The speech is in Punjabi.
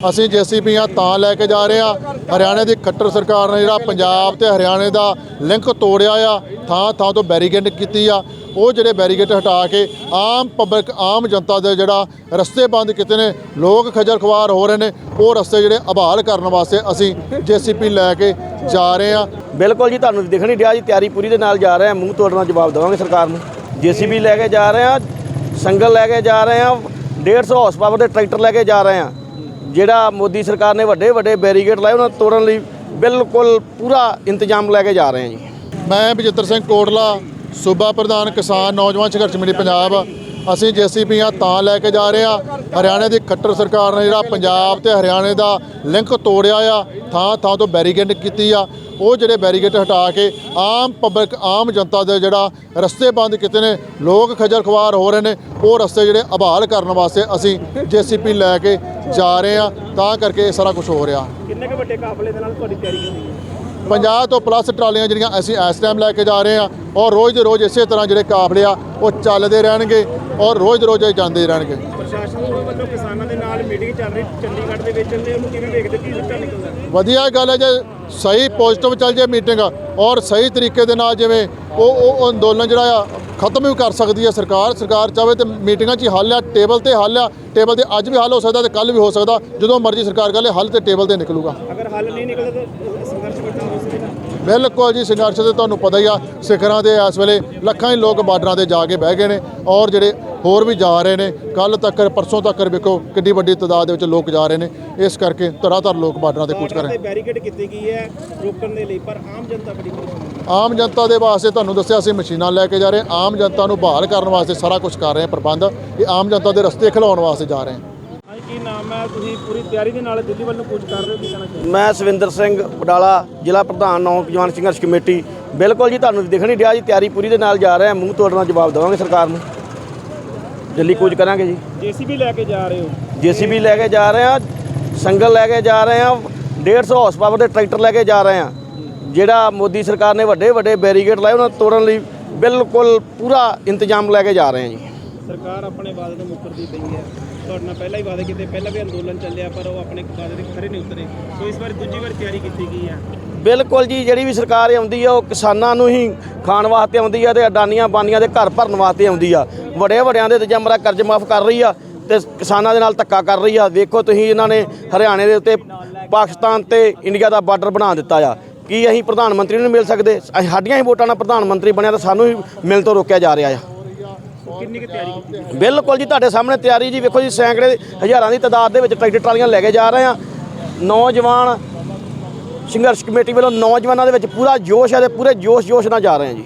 ਅਸੀਂ ਜੀਸੀਪੀਆਂ ਤਾਂ ਲੈ ਕੇ ਜਾ ਰਹੇ ਆ। ਹਰਿਆਣੇ ਦੀ ਖੱਟਰ ਸਰਕਾਰ ਨੇ ਜਿਹੜਾ ਪੰਜਾਬ ਤੇ ਹਰਿਆਣੇ ਦਾ ਲਿੰਕ ਤੋੜਿਆ ਆ, ਥਾਂ ਥਾਂ ਤੋਂ ਬੈਰੀਕੇਡ ਕੀਤੀ ਆ। ਉਹ ਜਿਹੜੇ ਬੈਰੀਕੇਡ ਹਟਾ ਕੇ ਆਮ ਪਬਲਿਕ, ਆਮ ਜਨਤਾ ਦੇ ਜਿਹੜਾ ਰਸਤੇ ਬੰਦ ਕੀਤੇ ਨੇ, ਲੋਕ ਖੱਜਲ ਖਵਾਰ ਹੋ ਰਹੇ ਨੇ, ਉਹ ਰਸਤੇ ਜਿਹੜੇ ਆਬਾਲ ਕਰਨ ਵਾਸਤੇ ਅਸੀਂ ਜੀਸੀਪੀ ਲੈ ਕੇ ਜਾ ਰਹੇ ਆ। ਬਿਲਕੁਲ ਜੀ, ਤੁਹਾਨੂੰ ਦਿਖ ਨਹੀਂ ਰਿਹਾ ਜੀ, ਤਿਆਰੀ ਪੂਰੀ ਦੇ ਨਾਲ ਜਾ ਰਹੇ ਹਾਂ ਮੂੰਹ ਤੋੜਨਾ ਜਵਾਬ ਦੇਵਾਂਗੇ ਸਰਕਾਰ ਨੂੰ। ਜੀਸੀਬੀ ਲੈ ਕੇ ਜਾ ਰਹੇ ਹਾਂ ਸੰਗਲ ਲੈ ਕੇ ਜਾ ਰਹੇ ਹਾਂ 150 ਹਾਰਸ ਪਾਵਰ ਦੇ ਟਰੈਕਟਰ ਲੈ ਕੇ ਜਾ ਰਹੇ ਹਾਂ ਜਿਹੜਾ ਮੋਦੀ ਸਰਕਾਰ ਨੇ ਵੱਡੇ ਵੱਡੇ ਬੈਰੀਗੇਡ ਲਾਏ, ਉਹਨਾਂ ਨੂੰ ਤੋੜਨ ਲਈ ਬਿਲਕੁਲ ਪੂਰਾ ਇੰਤਜ਼ਾਮ ਲੈ ਕੇ ਜਾ ਰਹੇ ਹਾਂ ਜੀ। ਮੈਂ ਬਜਿੱਤਰ ਸਿੰਘ ਕੋਟਲਾ, ਸੂਬਾ ਪ੍ਰਧਾਨ ਕਿਸਾਨ ਨੌਜਵਾਨ ਸੰਘਰਸ਼ ਕਮੇਟੀ ਪੰਜਾਬ। ਅਸੀਂ ਜੀਸੀਪੀਆਂ ਤਾਂ ਲੈ ਕੇ ਜਾ ਰਹੇ ਆ ਹਰਿਆਣੇ ਦੀ ਖੱਟਰ ਸਰਕਾਰ ਨੇ ਜਿਹੜਾ ਪੰਜਾਬ ਤੇ ਹਰਿਆਣੇ ਦਾ ਲਿੰਕ ਤੋੜਿਆ ਆ, ਥਾਂ ਥਾਂ ਤੋਂ ਬੈਰੀਕੇਡ ਕੀਤੀ ਆ। ਉਹ ਜਿਹੜੇ ਬੈਰੀਕੇਡ ਹਟਾ ਕੇ ਆਮ ਪਬਲਿਕ, ਆਮ ਜਨਤਾ ਦੇ ਜਿਹੜਾ ਰਸਤੇ ਬੰਦ ਕੀਤੇ ਨੇ, ਲੋਕ ਖੱਜਲ ਖਵਾਰ ਹੋ ਰਹੇ ਨੇ, ਉਹ ਰਸਤੇ ਜਿਹੜੇ ਆਬਾਲ ਕਰਨ ਵਾਸਤੇ ਅਸੀਂ ਜੀਸੀਪੀ ਲੈ ਕੇ ਜਾ ਰਹੇ ਆ ਤਾਂ ਕਰਕੇ ਇਹ ਸਾਰਾ ਕੁਝ ਹੋ ਰਿਹਾ। ਕਿੰਨੇ ਕੁ ਵੱਡੇ ਕਾਫਲੇ ਦੇ ਨਾਲ ਤੁਹਾਡੀ ਤਿਆਰੀ ਕੀਤੀ ਹੈ 50 ਤੋਂ ਪਲੱਸ ਟਰਾਲੀਆਂ ਜਿਹੜੀਆਂ ਅਸੀਂ ਇਸ ਟਾਈਮ ਲੈ ਕੇ ਜਾ ਰਹੇ ਹਾਂ ਔਰ ਰੋਜ਼ ਦੇ ਰੋਜ਼ ਇਸੇ ਤਰ੍ਹਾਂ ਜਿਹੜੇ ਕਾਫਲੇ ਆ ਉਹ ਚੱਲਦੇ ਰਹਿਣਗੇ ਔਰ ਰੋਜ਼ ਦੇ ਰੋਜ਼ ਜਾਂਦੇ ਰਹਿਣਗੇ। ਪ੍ਰਸ਼ਾਸਨ ਵੱਲੋਂ ਕਿਸਾਨਾਂ ਦੇ ਨਾਲ ਮੀਟਿੰਗ ਚੱਲ ਰਹੀ ਚੰਡੀਗੜ੍ਹ ਦੇ ਵਿੱਚ ਤੇ ਉਹਨੂੰ ਕਿਵੇਂ ਵੇਖਦੇ ਕੀ ਸਿੱਟਾ ਨਿਕਲਦਾ? ਵਧੀਆ ਗੱਲ ਹੈ ਜੇ ਸਹੀ ਪੋਜ਼ਿਟਿਵ ਚੱਲ ਜੇ ਮੀਟਿੰਗ ਔਰ ਸਹੀ ਤਰੀਕੇ ਦੇ ਨਾਲ ਜਿਵੇਂ ਉਹ ਉਹ ਅੰਦੋਲਨ ਜਿਹੜਾ ਆ ਖਤਮ ਵੀ ਕਰ ਸਕਦੀ ਹੈ ਸਰਕਾਰ ਸਰਕਾਰ ਚਾਹੇ ਤੇ ਮੀਟਿੰਗਾਂ 'ਚ ਹੀ ਹੱਲ ਆ ਟੇਬਲ ਤੇ ਹੱਲ ਆ ਟੇਬਲ ਤੇ ਅੱਜ ਵੀ ਹੱਲ ਹੋ ਸਕਦਾ ਤੇ ਕੱਲ ਵੀ ਹੋ ਸਕਦਾ ਜਦੋਂ ਮਰਜ਼ੀ ਸਰਕਾਰ ਕਹੇ ਹੱਲ ਤੇ ਟੇਬਲ ਤੇ ਨਿਕਲੂਗਾ। ਅਗਰ ਹੱਲ ਨਹੀਂ ਨਿਕਲਦਾ ਤਾਂ ਸੰਘਰਸ਼ ਕਰਨਾ ਹੋ ਸਕਦਾ ਬਿਲਕੁਲ ਜੀ ਸੰਘਰਸ਼ ਤੇ ਤੁਹਾਨੂੰ ਪਤਾ ਹੀ ਆ ਸਿਖਰਾਂ ਦੇ ਇਸ ਵੇਲੇ ਲੱਖਾਂ ਹੀ ਲੋਕ ਬਾਰਡਰਾਂ ਤੇ ਜਾ ਕੇ ਬਹਿ ਗਏ ਨੇ ਔਰ ਜਿਹੜੇ ਹੋਰ ਵੀ ਜਾ ਰਹੇ ਨੇ ਕੱਲ ਤੱਕ ਪਰਸੋਂ ਤੱਕ ਵੇਖੋ ਕਿੰਨੀ ਵੱਡੀ ਤਾਦਾਦ ਦੇ ਵਿੱਚ ਲੋਕ ਜਾ ਰਹੇ ਨੇ ਇਸ ਕਰਕੇ ਤਰ੍ਹਾਂ ਤਰ੍ਹਾਂ ਲੋਕ ਬਾਰਡਰਾਂ ਤੇ ਕੂਚ ਕਰ ਰਹੇ ਤੇ ਬੈਰੀਕੇਡ ਕੀਤੀ ਗਈ ਹੈ ਰੋਕਣ ਦੇ ਲਈ ਪਰ ਆਮ ਜਨਤਾ ਬੜੀ ਆਮ ਜਨਤਾ ਦੇ ਵਾਸਤੇ ਤੁਹਾਨੂੰ ਦੱਸਿਆ ਅਸੀਂ ਮਸ਼ੀਨਾਂ ਲੈ ਕੇ ਜਾ ਰਹੇ ਆਮ ਜਨਤਾ ਨੂੰ ਬਹਾਲ ਕਰਨ ਵਾਸਤੇ ਸਾਰਾ ਕੁਝ ਕਰ ਰਹੇ ਹਾਂ ਪ੍ਰਬੰਧ ਇਹ ਆਮ ਜਨਤਾ ਦੇ ਰਸਤੇ ਖਿਲਾਉਣ ਵਾਸਤੇ ਜਾ ਰਹੇ ਹੈ। ਤੁਸੀਂ ਪੂਰੀ ਤਿਆਰੀ ਦੇ ਨਾਲ ਦਿੱਲੀ ਵੱਲ ਨੂੰ ਕੂਚ ਕਰ ਰਹੇ ਹੋ ਕੀ ਕਹਿਣਾ ਚਾਹੁੰਦੇ ਮੈਂ ਸਵਿੰਦਰ ਸਿੰਘ ਬਡਾਲਾ ਜ਼ਿਲ੍ਹਾ ਪ੍ਰਧਾਨ ਨੌਜਵਾਨ ਸੰਘਰਸ਼ ਕਮੇਟੀ। ਬਿਲਕੁਲ ਜੀ ਤੁਹਾਨੂੰ ਦਿਖ ਨਹੀਂ ਰਿਹਾ ਜੀ ਤਿਆਰੀ ਪੂਰੀ ਦੇ ਨਾਲ ਜਾ ਰਹੇ ਹਾਂ। ਮੂੰਹ ਤੋੜਨਾ ਜਵਾਬ ਦੇਵਾਂਗੇ ਸਰਕਾਰ ਨੂੰ। ਦਿੱਲੀ ਕੂਚ ਕਰਾਂਗੇ ਜੀ। ਜੀਸੀਬੀ ਲੈ ਕੇ ਜਾ ਰਹੇ ਹੋ? ਜੀਸੀਬੀ ਲੈ ਕੇ ਜਾ ਰਹੇ ਹਾਂ ਸੰਗਲ ਲੈ ਕੇ ਜਾ ਰਹੇ ਹਾਂ 150 ਹਾਰਸ ਪਾਵਰ ਦੇ ਟਰੈਕਟਰ ਲੈ ਕੇ ਜਾ ਰਹੇ ਹਾਂ। ਜਿਹੜਾ ਮੋਦੀ ਸਰਕਾਰ ਨੇ ਵੱਡੇ ਵੱਡੇ ਬੈਰੀਕੇਡ ਲਾਏ ਉਹਨਾਂ ਨੂੰ ਤੋੜਨ ਲਈ ਬਿਲਕੁਲ ਪੂਰਾ ਇੰਤਜ਼ਾਮ ਲੈ ਕੇ ਜਾ ਰਹੇ ਹਾਂ ਜੀ। ਸਰਕਾਰ ਆਪਣੇ ਵਾਅਦੇ ਤੋਂ ਮੁੱਕਰਦੀ ਪਈ ਹੈ। ਤੁਹਾਡੇ ਨਾਲ ਪਹਿਲਾਂ ਹੀ ਵਾਅਦੇ ਕੀਤੇ, ਪਹਿਲਾਂ ਵੀ ਅੰਦੋਲਨ ਚੱਲਿਆ, ਪਰ ਉਹ ਆਪਣੇ ਵਾਅਦੇ ਦੇ ਖਰੇ ਨਹੀਂ ਉਤਰੇ। ਸੋ ਇਸ ਵਾਰ ਦੂਜੀ ਵਾਰ ਤਿਆਰੀ ਕੀਤੀ ਗਈ ਹੈ। ਬਿਲਕੁਲ ਜੀ, ਜਿਹੜੀ ਵੀ ਸਰਕਾਰ ਆਉਂਦੀ ਆ, ਉਹ ਕਿਸਾਨਾਂ ਨੂੰ ਹੀ ਖਾਣ ਵਾਸਤੇ ਆਉਂਦੀ ਆ ਤੇ ਅਡਾਨੀਆਂ ਬਾਨੀਆਂ ਦੇ ਘਰ ਭਰਨ ਵਾਸਤੇ ਆਉਂਦੀ ਆ। ਵੱਡੇ ਵੱਡਿਆਂ ਦੇ ਤੇ ਜਮਰਾ ਕਰਜ਼ ਮਾਫ ਕਰ ਰਹੀ ਆ ਤੇ ਕਿਸਾਨਾਂ ਦੇ ਨਾਲ ਧੱਕਾ ਕਰ ਰਹੀ ਆ। ਵੇਖੋ ਤੁਸੀਂ ਇਹਨਾਂ ਨੇ ਹਰਿਆਣੇ ਦੇ ਉੱਤੇ, ਪਾਕਿਸਤਾਨ ਤੇ ਇੰਡੀਆ ਦਾ ਬਾਰਡਰ ਬਣਾ ਦਿੱਤਾ ਆ। ਕੀ ਅਸੀਂ ਪ੍ਰਧਾਨ ਮੰਤਰੀ ਨੂੰ ਮਿਲ ਸਕਦੇ? ਸਾਡੀਆਂ ਹੀ ਵੋਟਾਂ ਨਾਲ ਪ੍ਰਧਾਨ ਮੰਤਰੀ ਬਣਿਆ ਤਾਂ ਸਾਨੂੰ ਹੀ ਮਿਲਣ ਤੋਂ ਰੋਕਿਆ ਜਾ ਰਿਹਾ ਆ। ਕਿੰਨੀ ਕੁ ਤਿਆਰੀ ਕੀਤੀ ਬਿਲਕੁਲ ਜੀ, ਤੁਹਾਡੇ ਸਾਹਮਣੇ ਤਿਆਰੀ ਜੀ, ਵੇਖੋ ਜੀ, ਸੈਂਕੜੇ ਹਜ਼ਾਰਾਂ ਦੀ ਤਾਦਾਦ ਦੇ ਵਿੱਚ ਟਰੈਕਟਰ ਟਰਾਲੀਆਂ ਲੈ ਕੇ ਜਾ ਰਹੇ ਆ ਨੌਜਵਾਨ ਸੰਘਰਸ਼ ਕਮੇਟੀ ਵੱਲੋਂ ਨੌਜਵਾਨਾਂ ਦੇ ਵਿੱਚ ਪੂਰਾ ਜੋਸ਼ ਹੈ ਤੇ ਪੂਰੇ ਜੋਸ਼ ਜੋਸ਼ ਨਾਲ ਜਾ ਰਹੇ ਆ ਜੀ।